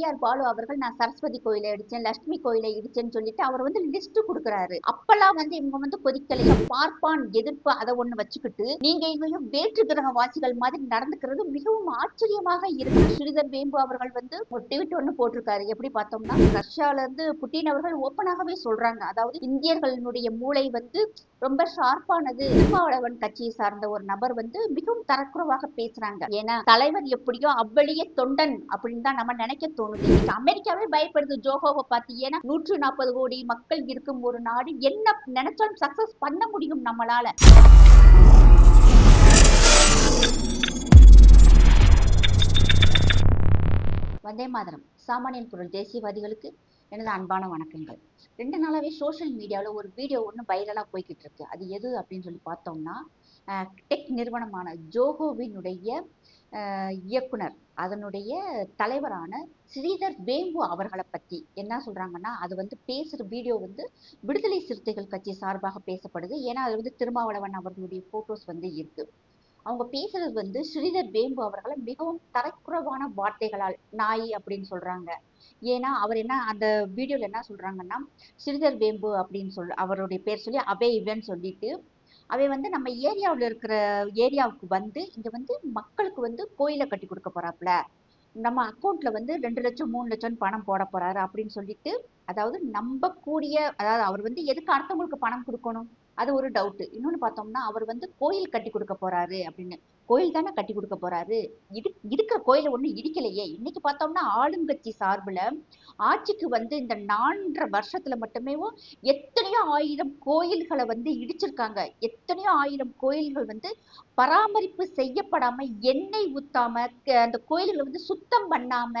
பெரியார் பாலு அவர்கள் நான் சரஸ்வதி கோயிலை இடிச்சேன் லட்சுமி கோயிலை இடிச்சேன்னு சொல்லிட்டு அவர் வந்து லிஸ்ட் கொடுக்குறாரு. அப்பெல்லாம் வந்து இவங்க வந்து கொதிக்கலையா பார்ப்பான் எதிர்ப்பு அதை ஒண்ணு வச்சுக்கிட்டு நீங்க இவங்க வேற்று கிரக வாசிகள் மாதிரி நடந்துக்கிறது மிகவும் ஆச்சரியமாக இருக்கு. ஸ்ரீதர் வேம்பு அவர்கள் வந்து ஒரு ட்வீட் ஒண்ணு போட்டிருக்காரு. எப்படி பார்த்தோம்னா ரஷ்யால இருந்து புட்டின் அவர்கள் ஓப்பனாகவே சொல்றாங்க. அதாவது இந்தியர்களுடைய மூளை வந்து ரொம்ப ஷார்ப்பானது திருமாவளவன் கட்சியை சார்ந்த ஒரு நபர் வந்து மிகவும் தரக்குறவாக பேசுறாங்க. ஏன்னா தலைவர் எப்படியோ அவ்வளிய தொண்டன் அப்படின்னு தான் நம்ம நினைக்க தோணுது இன்னைக்கு அமெரிக்காவே பயப்படுது ஜோஹோவை பார்த்து. ஏன்னா நூற்று நாற்பது கோடி மக்கள் இருக்கும் ஒரு நாடு. என்ன நினைச்சாலும் சக்சஸ் பண்ண முடியும் நம்மளால. வந்தே மாதரம். சாமானியன் குரல் தேசியவாதிகளுக்கு எனது அன்பான வணக்கங்கள். ரெண்டு நாளாவே சோஷியல் மீடியாவில் ஒரு வீடியோ ஒன்று வைரலாக போய்கிட்டு இருக்கு. அது எது அப்படின்னு சொல்லி பார்த்தோம்னா டெக் நிறுவனமான ஜோகோவினுடைய இயக்குனர் அதனுடைய தலைவரான ஸ்ரீதர் வேம்பு அவர்களை பற்றி என்ன சொல்றாங்கன்னா அது வந்து பேசுகிற வீடியோ வந்து விடுதலை சிறுத்தைகள் கட்சி சார்பாக பேசப்படுது. ஏன்னா அது வந்து திருமாவளவன் அவர்களுடைய ஃபோட்டோஸ் வந்து இருக்கு. அவங்க பேசுறது வந்து ஸ்ரீதர் வேம்பு அவர்களை மிகவும் தரக்குறைவான வார்த்தைகளால் நாய் அப்படின்னு சொல்றாங்க. ஏன்னா அவர் என்ன அந்த வீடியோல என்ன சொல்றாங்கன்னா ஸ்ரீதர் வேம்பு அப்படின்னு சொல் அவருடைய பேர் சொல்லி அவே இவன் சொல்லிட்டு அவை வந்து நம்ம ஏரியாவில் இருக்கிற ஏரியாவுக்கு வந்து இங்கே வந்து மக்களுக்கு வந்து கோயிலை கட்டி கொடுக்க போகிறாப்புல நம்ம அக்கௌண்ட்ல வந்து ரெண்டு லட்சம் மூணு லட்சம் பணம் போட போறாரு அப்படின்னு சொல்லிட்டு அதாவது நம்பக்கூடிய அதாவது அவர் வந்து எதுக்கு அடுத்தவங்களுக்கு பணம் கொடுக்கணும்? அது ஒரு டவுட் இன்னொன்னு பார்த்தோம்னா அவர் வந்து கோயில் கட்டி கொடுக்க போறாரு அப்படின்னு. கோயில் தானே கட்டி கொடுக்க போறாரு? இடு இருக்கிற கோயிலை ஒன்றும் இடிக்கலையே. இன்னைக்கு பார்த்தோம்னா ஆளுங்கட்சி சார்புல ஆட்சிக்கு வந்து இந்த நான்கரை வருஷத்துல மட்டுமே எத்தனையோ ஆயிரம் கோயில்களை வந்து இடிச்சிருக்காங்க. எத்தனையோ ஆயிரம் கோயில்கள் வந்து பராமரிப்பு செய்யப்படாம எண்ணெய் ஊத்தாம க- அந்த கோயில்களை வந்து சுத்தம் பண்ணாம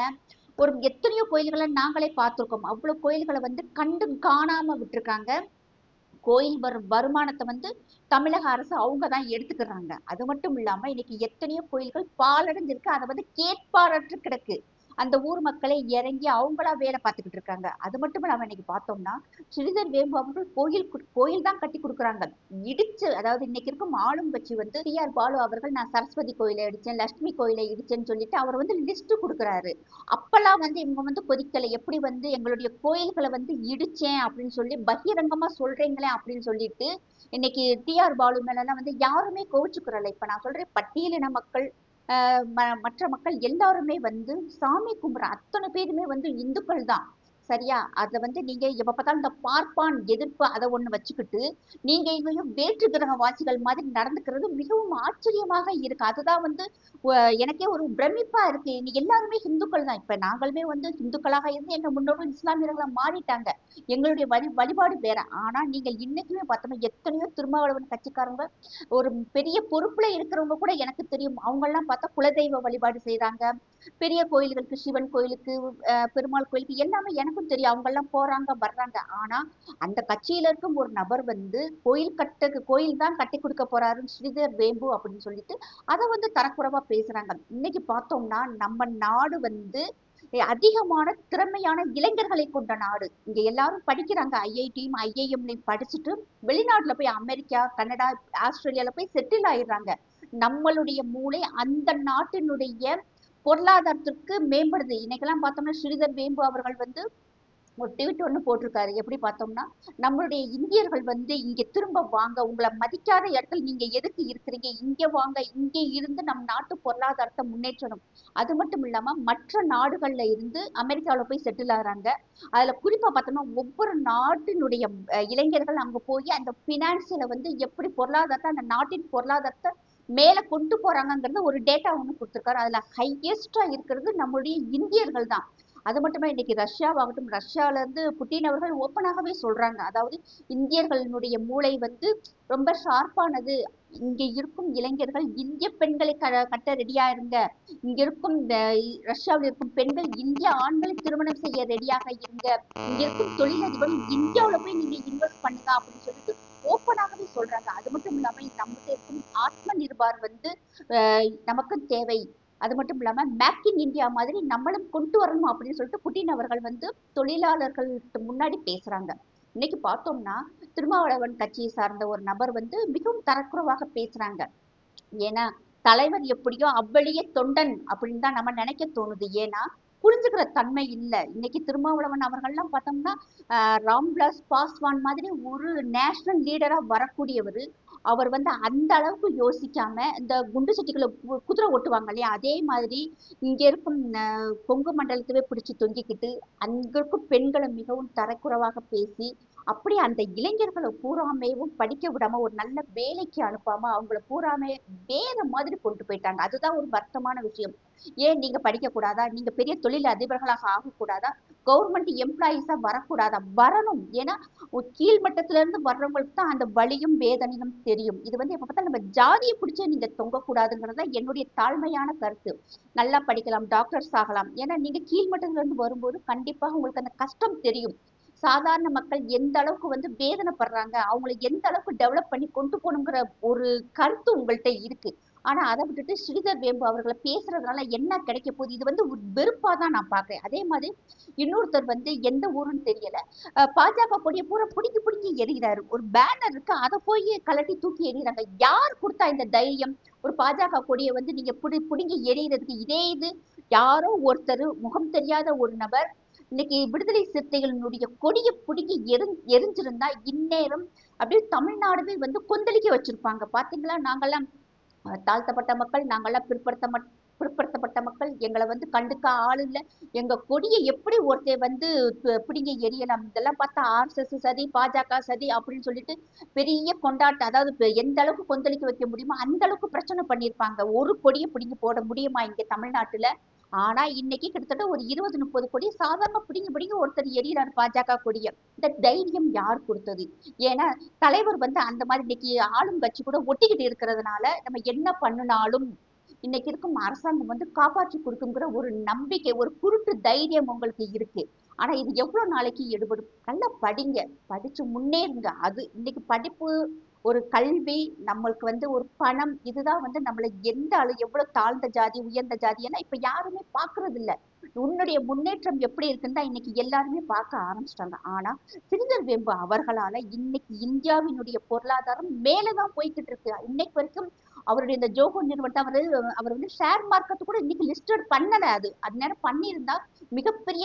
ஒரு எத்தனையோ கோயில்களை நாங்களே பார்த்துருக்கோம். அவ்வளவு கோயில்களை வந்து கண்டு காணாம விட்டுருக்காங்க. கோயில் வரும் வருமானத்தை வந்து தமிழக அரசு அவங்க தான் எடுத்துக்கிறாங்க. அது மட்டும் இல்லாம இன்னைக்கு எத்தனையோ கோயில்கள் பாலடைஞ்சிருக்கு அதை வந்து கேட்பாரற்று கிடக்கு. அந்த ஊர் மக்களை இறங்கி அவங்களா வேலை பார்த்துக்கிட்டு இருக்காங்க. அது மட்டும் நம்ம இன்னைக்கு பார்த்தோம்னா ஸ்ரீதர் வேம்பு அவர்கள் கோயில் கோயில் தான் கட்டி கொடுக்குறாங்க. இடிச்சு அதாவது இன்னைக்கு இருக்கும் ஆளும் கட்சி வந்து டிஆர் பாலு அவர்கள் நான் சரஸ்வதி கோயிலை இடிச்சேன் லட்சுமி கோயிலை இடிச்சேன்னு சொல்லிட்டு அவர் வந்து லிஸ்ட் கொடுக்குறாரு. அப்பெல்லாம் வந்து இவங்க வந்து கொதிக்கலை. எப்படி வந்து எங்களுடைய கோயில்களை வந்து இடிச்சேன் அப்படின்னு சொல்லி பகிரங்கமா சொல்றீங்களே அப்படின்னு சொல்லிட்டு இன்னைக்கு டிஆர் பாலு மேலெல்லாம் வந்து யாருமே கோவிச்சுக்கிறல இப்ப நான் சொல்றேன் பட்டியலின மக்கள் மற்ற மக்கள் எல்லாருமே வந்து சாமி கும்பிட்ற அத்தனை பேருமே வந்து இந்துக்கள் தான். சரியா? அதை வந்து நீங்க எப்ப பார்த்தாலும் இந்த பார்ப்பான் எதிர்ப்பு அதை ஒண்ணு வச்சுக்கிட்டு நீங்க இங்கேயும் வேற்று கிரக வாசிகள் மாதிரி நடந்துக்கிறது மிகவும் ஆச்சரியமாக இருக்கு. அதுதான் வந்து எனக்கே ஒரு பிரமிப்பா இருக்கு. நீ எல்லாருமே இந்துக்கள் தான். இப்ப நாங்களுமே வந்து இந்துக்களாக இருந்து எங்க முன்னோர்கள் இஸ்லாமியர்களா மாறிட்டாங்க. எங்களுடைய வழி வழிபாடு வேற. ஆனா நீங்கள் இன்னைக்குமே பார்த்தோம்னா எத்தனையோ திருமாவளவன் கட்சிக்காரங்க ஒரு பெரிய பொறுப்புல இருக்கிறவங்க கூட எனக்கு தெரியும். அவங்க எல்லாம் பார்த்தா குலதெய்வ வழிபாடு செய்யறாங்க பெரிய கோயில்களுக்கு சிவன் கோயிலுக்கு பெருமாள் கோயிலுக்கு எல்லாமே எனக்கும் தெரியும். அவங்க எல்லாம் போறாங்க வர்றாங்க. ஆனா அந்த கட்சியில இருக்கும் ஒரு நபர் வந்து கோயில் கட்ட கோயில் தான் கட்டி கொடுக்க போறாருன்னு ஸ்ரீதர் வேம்பு அப்படின்னு சொல்லிட்டு அதை வந்து தரக்குறைவா பேசுறாங்க. இன்னைக்கு பார்த்தோம்னா நம்ம நாடு வந்து அதிகமான திறமையான இளைஞர்களை கொண்ட நாடு. இங்க எல்லாரும் படிக்கிறாங்க. ஐஐடியும் ஐஏஎம்லையும் படிச்சுட்டு வெளிநாட்டுல போய் அமெரிக்கா கனடா ஆஸ்திரேலியால போய் செட்டில் ஆயிடுறாங்க. நம்மளுடைய மூளை அந்த நாட்டினுடைய பொருளாதாரத்திற்கு மேம்படுது. இன்னைக்கெல்லாம் பார்த்தோம்னா ஸ்ரீதர் வேம்பு அவர்கள் வந்து ஒரு ட்வீட் ஒன்று போட்டிருக்காரு. எப்படி பார்த்தோம்னா நம்மளுடைய இந்தியர்கள் வந்து இங்க திரும்ப வாங்க உங்களை மதிக்காத இடத்துல நீங்க எதுக்கு இருக்கிறீங்க? இங்க வாங்க இங்கே இருந்து நம் நாட்டு பொருளாதாரத்தை முன்னேற்றணும். அது மட்டும் இல்லாம மற்ற நாடுகள்ல இருந்து அமெரிக்காவுல போய் செட்டில் ஆகிறாங்க. அதுல குறிப்பா பார்த்தோம்னா ஒவ்வொரு நாட்டினுடைய இளைஞர்கள் அங்க போய் அந்த ஃபினான்ஸில் வந்து எப்படி பொருளாதாரத்தை அந்த நாட்டின் பொருளாதாரத்தை மேல கொண்டு போறாங்கங்கிறது ஒரு டேட்டா ஒன்று கொடுத்துருக்காரு. அதுல ஹையஸ்ட்டாக இருக்கிறது நம்மளுடைய இந்தியர்கள் தான். அது மட்டுமே இன்னைக்கு ரஷ்யாவாகட்டும் ரஷ்யால இருந்து புட்டின் அவர்கள் ஓப்பனாகவே சொல்றாங்க. அதாவது இந்தியர்களுடைய மூளை வந்து ரொம்ப ஷார்ப்பானது இங்க இருக்கும் இளைஞர்கள் இந்திய பெண்களை க கட்ட ரெடியா இருங்க. இங்க இருக்கும் இந்த ரஷ்யாவில் இருக்கும் பெண்கள் இந்திய ஆண்களை திருமணம் செய்ய ரெடியாக இருங்க. இங்க இருக்கும் தொழிலதிபர் இந்தியாவில் போய் நீங்க இன்வெஸ்ட் பண்ணுங்க அப்படின்னு சொல்லிட்டு ஓப்பனாகவே சொல்றாங்க. அது மட்டும் இல்லாம நம்மகிட்ட இருக்கும் ஆத்ம நிர்பார் வந்து நமக்கு தேவை. அது மட்டும் இல்லாம மேக் இன் இந்தியா மாதிரி நம்மளும் கொண்டு வரணும் அப்படின்னு சொல்லிட்டு புட்டின் அவர்கள் வந்து தொழிலாளர்கள் முன்னாடி பேசுறாங்க. இன்னைக்கு பார்த்தோம்னா திருமாவளவன் கட்சியை சார்ந்த ஒரு நபர் வந்து மிகவும் தரக்குறவாக பேசுறாங்க. ஏன்னா தலைவர் எப்படியோ அவ்வழியே தொண்டன் அப்படின்னு தான் நம்ம நினைக்க தோணுது. ஏன்னா புரிஞ்சுக்கிற தன்மை இல்லை. இன்னைக்கு திருமாவளவன் அவர்கள்லாம் பார்த்தோம்னா ராம்விலாஸ் பாஸ்வான் மாதிரி ஒரு நேஷனல் லீடரா வரக்கூடியவர். அவர் வந்து அந்த அளவுக்கு யோசிக்காம இந்த குண்டு சட்டிகளை குதிரை ஓட்டுவாங்க இல்லையா? அதே மாதிரி இங்க இருக்கும் கொங்கு மண்டலத்தவே பிடிச்சு தொங்கிக்கிட்டு அங்க இருக்கும் பெண்களை மிகவும் தரக்குறைவாக பேசி அப்படி அந்த இளைஞர்களை பூராமேவும் படிக்க விடாம ஒரு நல்ல வேலைக்கு அனுப்பாம அவங்கள பூராமே வேற மாதிரி கொண்டு போயிட்டாங்க. அதுதான் ஒரு வருத்தமான விஷயம். ஏன் நீங்க படிக்க கூடாதா? நீங்க பெரிய தொழில் அதிபர்களாக ஆகக்கூடாதா? கவர்மெண்ட் எம்ப்ளாயிஸா வரக்கூடாதா? வரணும். ஏன்னா கீழ்மட்டத்துல இருந்து வர்றவங்களுக்கு தான் அந்த வலியும் வேதனையும் தெரியும். இது வந்து எப்ப பார்த்தா நம்ம ஜாதியை பிடிச்சே நீங்க தொங்கக்கூடாதுங்கிறது தான் என்னுடைய தாழ்மையான கருத்து. நல்லா படிக்கலாம் டாக்டர்ஸ் ஆகலாம். ஏன்னா நீங்க கீழ்மட்டத்துல இருந்து வரும்போது கண்டிப்பாக உங்களுக்கு அந்த கஷ்டம் தெரியும். சாதாரண மக்கள் எந்த அளவுக்கு வந்து வேதனைப்படுறாங்க அவங்களை எந்த அளவுக்கு டெவலப் பண்ணி கொண்டு போகணுங்கிற ஒரு கருத்து உங்கள்கிட்ட இருக்கு. ஆனா அதை விட்டுட்டு ஸ்ரீதர் வேம்பு அவர்களை பேசுறதுனால என்ன கிடைக்க போகுது? இது வந்து ஒரு வெறுப்பா தான் நான் பாக்குறேன் அதே மாதிரி இன்னொருத்தர் வந்து எந்த ஊருன்னு தெரியல. பாஜக கொடியை பூரா பிடிக்கி பிடிக்கி எறிகிறாரு. ஒரு பேனர் இருக்கு அதை போய் கலட்டி தூக்கி எறிகிறாங்க. யார் கொடுத்தா இந்த தைரியம்? ஒரு பாஜக கொடியை வந்து நீங்க புடி பிடுங்கி எறிகிறதுக்கு இதே இது. யாரோ ஒருத்தர் முகம் தெரியாத ஒரு நபர் இன்னைக்கு விடுதலை சிறுத்தைகளினுடைய கொடிய பிடுங்கி எரி எரிஞ்சிருந்தா இந்நேரம் அப்படியே தமிழ்நாடுவே வந்து கொந்தளிக்க வச்சிருப்பாங்க. பாத்தீங்களா? நாங்கெல்லாம் தாழ்த்தப்பட்ட மக்கள் நாங்கெல்லாம் பிற்படுத்த பிற்படுத்தப்பட்ட மக்கள் எங்களை வந்து கண்டுக்க ஆள் இல்லை. எங்க கொடியை எப்படி ஒருத்தர் வந்து பிடிங்க பிடுங்கி எரியலாம்? இதெல்லாம் பார்த்தா ஆர்எஸ்எஸ் சதி பாஜக சதி அப்படின்னு சொல்லிட்டு பெரிய கொண்டாட்டம் அதாவது எந்த அளவுக்கு கொந்தளிக்க வைக்க முடியுமோ அந்த அளவுக்கு பிரச்சனை பண்ணியிருப்பாங்க ஒரு கொடியை பிடுங்கி போட முடியுமா இங்க தமிழ்நாட்டுல? ஆனா இன்னைக்கு கிட்டத்தட்ட ஒரு இருபது முப்பது கோடி சாதாரண பிடிங்க பிடிங்க ஒருத்தர் எரியறாரு பாஜக கொடிய. இந்த தைரியம் யார் கொடுத்தது? ஏன்னா தலைவர் வந்து அந்த மாதிரி இன்னைக்கு ஆளும் கட்சி கூட ஒட்டிக்கிட்டு இருக்கிறதுனால நம்ம என்ன பண்ணினாலும் இன்னைக்கு இருக்கும் அரசாங்கம் வந்து காப்பாற்றி கொடுக்குங்கிற ஒரு நம்பிக்கை ஒரு குருட்டு தைரியம் உங்களுக்கு இருக்கு. ஆனா இது எவ்வளவு நாளைக்கு எடுபடும் நல்லா படிங்க. படிச்சு முன்னேறுங்க. அது இன்னைக்கு படிப்பு ஒரு கல்வி நம்மளுக்கு வந்து ஒரு பணம் இதுதான் வந்து நம்மளை எந்த அளவு எவ்வளவு தாழ்ந்த ஜாதி உயர்ந்த ஜாதி ஏன்னா இப்ப யாருமே பாக்குறது இல்ல உன்னுடைய முன்னேற்றம் எப்படி இருக்குன்னு தான் இன்னைக்கு எல்லாருமே பார்க்க ஆரம்பிச்சிட்டாங்க. ஆனா சிறிதர் வேம்பு அவர்களால இன்னைக்கு இந்தியாவினுடைய பொருளாதாரம் மேலதான் போய்கிட்டு இருக்கு. இன்னைக்கு வரைக்கும் அவருடைய இந்த ஜோகோ நிறுவனத்தை அவரு அவர் வந்து ஷேர் மார்க்கெட் கூட இன்னைக்கு லிஸ்டட் பண்ணல அது. அது நேரம் பண்ணியிருந்தா மிகப்பெரிய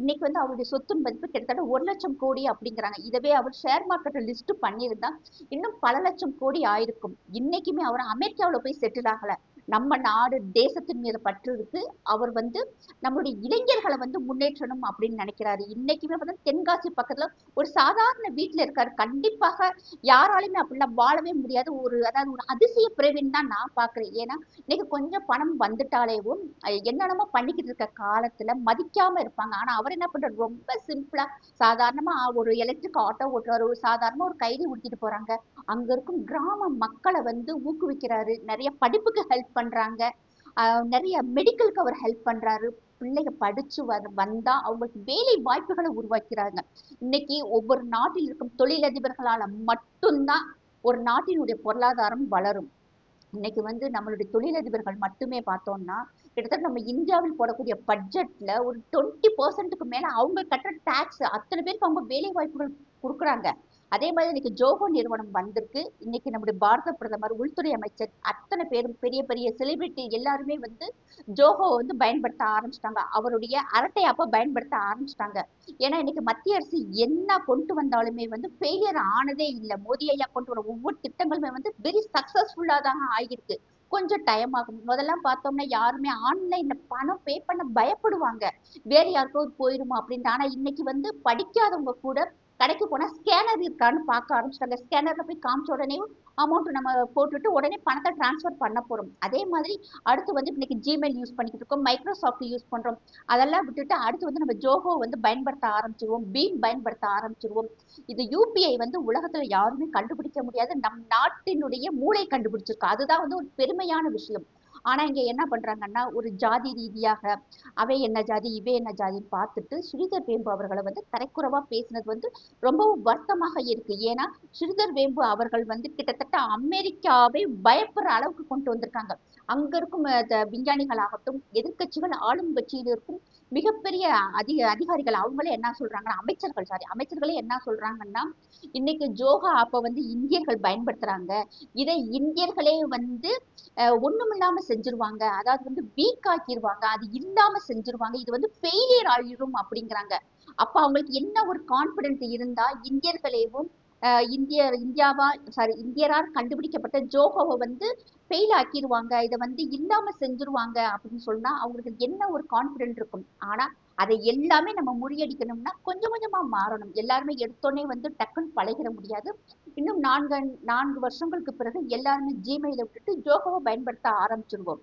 இன்னைக்கு வந்து அவருடைய சொத்து மதிப்பு கிட்டத்தட்ட ஒரு லட்சம் கோடி அப்படிங்கிறாங்க. இதவே அவர் ஷேர் மார்க்கெட்டை லிஸ்ட் பண்ணியிருந்தா இன்னும் பல லட்சம் கோடி ஆயிருக்கும். இன்னைக்குமே அவர் அமெரிக்காவில் போய் செட்டில் ஆகலை. நம்ம நாடு தேசத்தின் மீது பற்று இருக்கு அவர் வந்து நம்மளுடைய இளைஞர்களை வந்து முன்னேற்றணும் அப்படின்னு நினைக்கிறாரு. இன்னைக்குமே வந்து தென்காசி பக்கத்துல ஒரு சாதாரண வீட்டுல இருக்காரு. கண்டிப்பாக யாராலையுமே அப்படிலாம் வாழவே முடியாது. ஒரு அதாவது ஒரு அதிசய பிறவின்னு தான் நான் பாக்குறேன் ஏன்னா இன்னைக்கு கொஞ்சம் பணம் வந்துட்டாலேவும் என்னென்னமோ பண்ணிக்கிட்டு இருக்க காலத்துல மதிக்காம இருப்பாங்க. ஆனா அவர் என்ன பண்றாரு? ரொம்ப சிம்பிளா சாதாரணமா ஒரு எலக்ட்ரிக் ஆட்டோ ஓட்டுறாரு. ஒரு சாதாரணமா ஒரு கைதி உடுத்திட்டு போறாங்க. அங்க இருக்கும் கிராம மக்களை வந்து ஊக்குவிக்கிறாரு. நிறைய படிப்புக்கு ஹெல்ப் பண்றாங்க. நிறைய மெடிக்கலுக்கு அவர் ஹெல்ப் பண்றாரு. பிள்ளைங்க படிச்சு வர வந்தா அவங்களுக்கு வேலை வாய்ப்புகளை உருவாக்கிறாங்க. இன்னைக்கு ஒவ்வொரு நாட்டில் இருக்கும் தொழிலதிபர்களால மட்டும்தான் ஒரு நாட்டினுடைய பொருளாதாரம் வளரும். இன்னைக்கு வந்து நம்மளுடைய தொழிலதிபர்கள் மட்டுமே பார்த்தோம்னா கிட்டத்தட்ட நம்ம இந்தியாவில் போடக்கூடிய பட்ஜெட்ல ஒரு டுவெண்ட்டி பர்சன்ட்டுக்கு மேல அவங்க கட்டுற டேக்ஸ் அத்தனை பேருக்கு அவங்க வேலை வாய்ப்புகள் கொடுக்குறாங்க. அதே மாதிரி இன்னைக்கு ஜோகோ நிறுவனம் வந்திருக்கு. இன்னைக்கு நம்முடைய பாரத பிரதமர் உள்துறை அமைச்சர் அத்தனை பேரும் பெரிய பெரிய செலிபிரிட்டி எல்லாருமே வந்து ஜோகோவை வந்து பயன்படுத்த ஆரம்பிச்சிட்டாங்க. அவருடைய அரட்டை அப்போ பயன்படுத்த ஆரம்பிச்சிட்டாங்க. ஏன்னா இன்னைக்கு மத்திய அரசு என்ன கொண்டு வந்தாலுமே வந்து ஃபெயிலியர் ஆனதே இல்லை. மோடி ஐயா கொண்டு வர ஒவ்வொரு திட்டங்களுமே வந்து வெரி சக்ஸஸ்ஃபுல்லாக தான் ஆகியிருக்கு. கொஞ்சம் டைம் ஆகும். முதல்ல பார்த்தோம்னா யாருமே ஆன்லைன்ல பணம் பே பண்ண பயப்படுவாங்க. வேற யாருக்கோ போயிருமா அப்படின்ட்டு. ஆனா இன்னைக்கு வந்து படிக்காதவங்க கூட கடைக்கு போனால் ஸ்கேனர் இருக்கான்னு பார்க்க ஆரம்பிச்சிட்டாங்க. ஸ்கேனரில் போய் காமிச்ச உடனே அமௌண்ட் நம்ம போட்டுட்டு உடனே பணத்தை டிரான்ஸ்ஃபர் பண்ண போகிறோம் அதே மாதிரி அடுத்து வந்து இன்னைக்கு ஜிமெயில் யூஸ் பண்ணிக்கிட்டு இருக்கோம். மைக்ரோசாஃப்ட் யூஸ் பண்ணுறோம் அதெல்லாம் விட்டுட்டு அடுத்து வந்து நம்ம ஜோகோ வந்து பயன்படுத்த ஆரம்பிச்சிருவோம். பீம் பயன்படுத்த ஆரம்பிச்சிருவோம். இது யூபிஐ வந்து உலகத்தில் யாருமே கண்டுபிடிக்க முடியாது. நம் நாட்டினுடைய மூளை கண்டுபிடிச்சிருக்கோம் அதுதான் வந்து ஒரு பெருமையான விஷயம். ஆனா இங்க என்ன பண்றாங்கன்னா ஒரு ஜாதி ரீதியாக அவை என்ன ஜாதி இவை என்ன ஜாதின்னு பார்த்துட்டு ஸ்ரீதர் வேம்பு அவர்களை வந்து தரைக்குறவா பேசினது வந்து ரொம்பவும் வருத்தமாக இருக்கு. ஏன்னா ஸ்ரீதர் வேம்பு அவர்கள் வந்து கிட்டத்தட்ட அமெரிக்காவை பயப்படுற அளவுக்கு கொண்டு வந்திருக்காங்க. அங்க இருக்கும் விஞ்ஞானிகள் ஆகட்டும் எதிர்க்கட்சிகள் ஆளும் கட்சியில் இருக்கும் மிகப்பெரிய அதிக அதிகாரிகள் அவங்களே என்ன சொல்றாங்கன்னா அமைச்சர்கள் சாரி அமைச்சர்களே என்ன சொல்றாங்கன்னா இன்னைக்கு ஜோகா ஆப்பை வந்து இந்தியர்கள் பயன்படுத்துறாங்க. இதை இந்தியர்களே வந்து அஹ், ஒண்ணுமில்லாம செஞ்சிருவாங்க. அதாவது வந்து வீக் ஆக்கிடுவாங்க அது இல்லாம செஞ்சிருவாங்க. இது வந்து ஃபெயிலியர் ஆயிரும் அப்படிங்கிறாங்க. அப்ப அவங்களுக்கு என்ன ஒரு கான்பிடென்ட் இருந்தா இந்தியர்களேவும் அஹ், இந்திய இந்தியாவா சாரி இந்தியரால் கண்டுபிடிக்கப்பட்ட ஜோகோவை வந்து ஃபெயில் ஆக்கிடுவாங்க இதை வந்து இல்லாம செஞ்சிருவாங்க அப்படின்னு சொன்னா அவங்களுக்கு என்ன ஒரு கான்பிடென்ட் இருக்கும்? ஆனா அதை எல்லாமே நம்ம முறியடிக்கணும்னா கொஞ்சம் கொஞ்சமா மாறணும். எல்லாருமே எடுத்தோடனே வந்து டக்குன்னு பழகிட முடியாது. இன்னும் நான்கு நான்கு வருஷங்களுக்கு பிறகு எல்லாருமே ஜிமெயிலை விட்டுட்டு ஜோகோவை பயன்படுத்த ஆரம்பிச்சிருவோம்.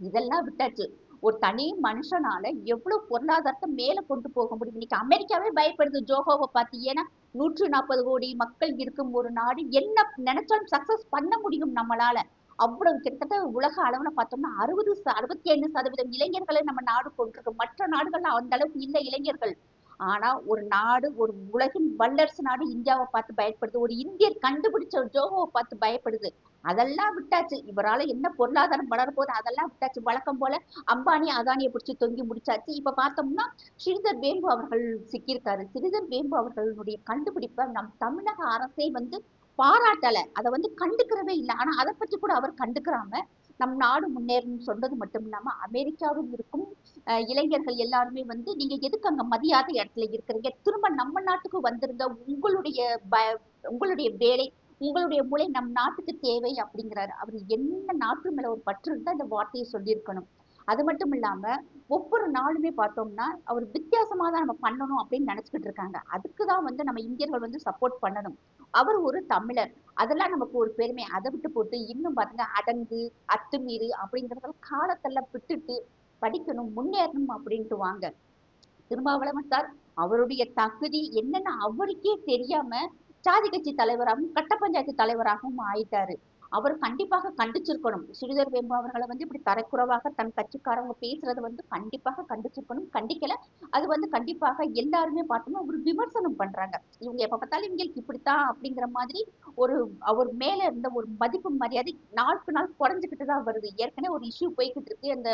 இதெல்லாம் விட்டாச்சு. ஒரு தனி மனுஷனால எவ்வளவு பொருளாதாரத்தை மேல கொண்டு போக முடியும்? இன்னைக்கு அமெரிக்காவே பயப்படுது ஜோகோவை பார்த்து. ஏன்னா நூற்று நாற்பது கோடி மக்கள் இருக்கும் ஒரு நாடு. என்ன நினைச்சாலும் சக்சஸ் பண்ண முடியும் நம்மளால. அவ்வளவு கிட்டத்தட்ட உலக அளவுல பார்த்தோம்னா அறுபது அறுபத்தி ஏழு சதவீதம் இளைஞர்களை நம்ம நாடு கொண்டிருக்கு மற்ற நாடுகள்ல அந்த அளவுக்கு இல்லை இளைஞர்கள். ஆனா ஒரு நாடு ஒரு உலகின் வல்லரசு நாடு இந்தியாவை பார்த்து பயப்படுது. ஒரு இந்தியர் கண்டுபிடிச்ச ஒரு ஜோகோவை பார்த்து பயப்படுது. அதெல்லாம் விட்டாச்சு. இவரால என்ன பொருளாதாரம் வளர போகுது அதெல்லாம் விட்டாச்சு. வழக்கம் போல அம்பானி அதானியை பிடிச்சி தொங்கி முடிச்சாச்சு. இப்ப பார்த்தோம்னா ஸ்ரீதர் வேம்பு அவர்கள் சிக்கியிருக்காரு. ஸ்ரீதர் வேம்பு அவர்களுடைய கண்டுபிடிப்பை நம் தமிழக அரசே வந்து பாராட்டல. அதை வந்து கண்டுக்கிறவே இல்லை. ஆனா அதை பற்றி கூட அவர் கண்டுக்கிறாம நம் நாடு முன்னேறணும்னு சொன்னது மட்டும் இல்லாம அமெரிக்காவில் இருக்கும். இளைஞர்கள் எல்லாருமே வந்து நீங்க எதுக்கு அங்க மதியாத இடத்துல இருக்கிறீங்க? திரும்ப நம்ம நாட்டுக்கு வந்திருங்க உங்களுடைய ப- உங்களுடைய வேலை உங்களுடைய மூளை நம் நாட்டுக்கு தேவை அப்படிங்கிறாரு. அவர் என்ன நாட்டு மேல ஒரு பற்று இருந்தா இந்த வார்த்தையை சொல்லியிருக்கணும். அது மட்டும் இல்லாம ஒவ்வொரு நாளுமே பார்த்தோம்னா அவர் வித்தியாசமாக தான் நம்ம பண்ணணும் அப்படின்னு நினைச்சுக்கிட்டு இருக்காங்க. அதுக்கு தான் வந்து நம்ம இந்தியர்கள் வந்து சப்போர்ட் பண்ணணும். அவர் ஒரு தமிழர். அதெல்லாம் நமக்கு ஒரு பெருமை. அதை விட்டு போட்டு இன்னும் பாருங்க அடங்கு அத்துமீறு அப்படிங்கிறத காலத்தெல்லாம் விட்டுட்டு படிக்கணும் முன்னேறணும் அப்படின்ட்டு வாங்க. திருமாவளவன் சார் அவருடைய தகுதி என்னன்னு அவருக்கே தெரியாம ஜாதி கட்சி தலைவராகவும் கட்ட பஞ்சாயத்து தலைவராகவும் ஆயிட்டாரு. அவர் கண்டிப்பாக கண்டிச்சிருக்கணும். ஸ்ரீதர் வேம்பு அவர்களை வந்து இப்படி தரக்குறவாக தன் கட்சிக்காரவங்க பேசுறது வந்து கண்டிப்பாக கண்டிச்சிருக்கணும். கண்டிக்கல. அது வந்து கண்டிப்பாக எல்லாருமே பார்த்தோம்னா ஒரு விமர்சனம் பண்றாங்க. இவங்க எப்ப பார்த்தாலும் இவங்களுக்கு இப்படித்தான் அப்படிங்கிற மாதிரி ஒரு அவர் மேல இருந்த ஒரு மதிப்பு மரியாதை நாளுக்கு நாள் குறைஞ்சுக்கிட்டு தான் வருது. ஏற்கனவே ஒரு இஷ்யூ போய்கிட்டு இருக்கு. அந்த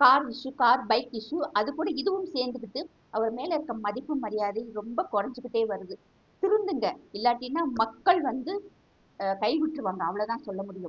car issue car bike issue அது கூட இதுவும் சேர்ந்துக்கிட்டு அவர் மேல இருக்க மதிப்பு மரியாதை ரொம்ப குறைஞ்சுக்கிட்டே வருது. திருந்துங்க. இல்லாட்டினா மக்கள் வந்து கைவிட்டுருவாங்க அவ்வளவுதான் சொல்ல முடியும்.